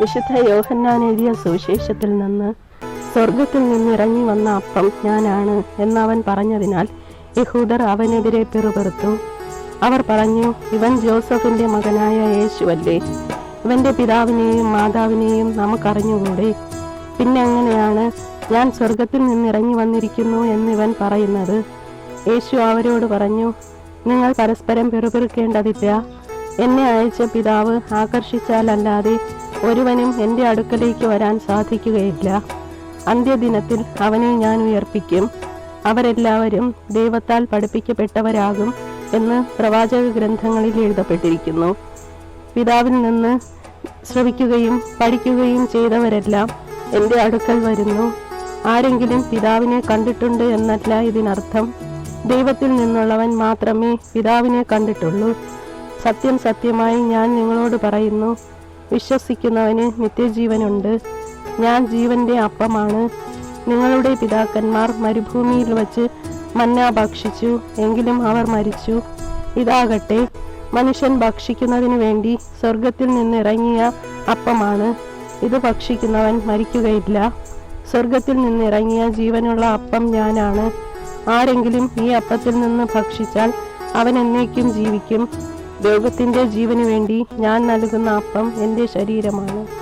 വിശുദ്ധ യോഹന്നാൻ എഴുതിയ സുവിശേഷത്തിൽ നിന്ന് സ്വർഗത്തിൽ നിന്നിറങ്ങി വന്ന അപ്പം ഞാനാണ് എന്നവൻ പറഞ്ഞതിനാൽ യഹൂദർ അവനെതിരെ പിറുപിറുത്തു. അവർ പറഞ്ഞു ഇവൻ ജോസഫിന്റെ മകനായ യേശുവല്ലേ. ഇവന്റെ പിതാവിനെയും മാതാവിനെയും നമുക്കറിഞ്ഞുകൂടെ? പിന്നെ അങ്ങനെയാണ് ഞാൻ സ്വർഗത്തിൽ നിന്നിറങ്ങി വന്നിരിക്കുന്നു എന്നിവൻ പറയുന്നത്? യേശു അവരോട് പറഞ്ഞു നിങ്ങൾ പരസ്പരം പിറുപിറുക്കേണ്ടതില്ല. എന്നെ അയച്ച പിതാവ് ആകർഷിച്ചാലല്ലാതെ ഒരുവനും എന്റെ അടുക്കലേക്ക് വരാൻ സാധിക്കുകയില്ല. അന്ത്യദിനത്തിൽ അവനെ ഞാൻ ഉയർപ്പിക്കും. അവരെല്ലാവരും ദൈവത്താൽ പഠിപ്പിക്കപ്പെട്ടവരാകും എന്ന് പ്രവാചക ഗ്രന്ഥങ്ങളിൽ എഴുതപ്പെട്ടിരിക്കുന്നു. പിതാവിൽ നിന്ന് ശ്രവിക്കുകയും പഠിക്കുകയും ചെയ്തവരെല്ലാം എന്റെ അടുക്കൽ വരുന്നു. ആരെങ്കിലും പിതാവിനെ കണ്ടിട്ടുണ്ട് എന്നല്ല ഇതിനർത്ഥം. ദൈവത്തിൽ നിന്നുള്ളവൻ മാത്രമേ പിതാവിനെ കണ്ടിട്ടുള്ളൂ. സത്യം സത്യമായി ഞാൻ നിങ്ങളോട് പറയുന്നു. വിശ്വസിക്കുന്നവന് നിത്യജീവനുണ്ട്. ഞാൻ ജീവന്റെ അപ്പമാണ്. നിങ്ങളുടെ പിതാക്കന്മാർ മരുഭൂമിയിൽ വച്ച് മന്ന ഭക്ഷിച്ചു എങ്കിലും അവർ മരിച്ചു. ഇതാകട്ടെ മനുഷ്യൻ ഭക്ഷിക്കുന്നതിന് വേണ്ടി സ്വർഗത്തിൽ നിന്നിറങ്ങിയ അപ്പമാണ്. ഇത് ഭക്ഷിക്കുന്നവൻ മരിക്കുകയില്ല. സ്വർഗത്തിൽ നിന്നിറങ്ങിയ ജീവനുള്ള അപ്പം ഞാനാണ്. ആരെങ്കിലും ഈ അപ്പത്തിൽ നിന്ന് ഭക്ഷിച്ചാൽ അവൻ എന്നേക്കും ജീവിക്കും. ലോകത്തിന്റെ ജീവന് വേണ്ടി ഞാൻ നൽകുന്ന അപ്പം എന്റെ ശരീരമാണ്.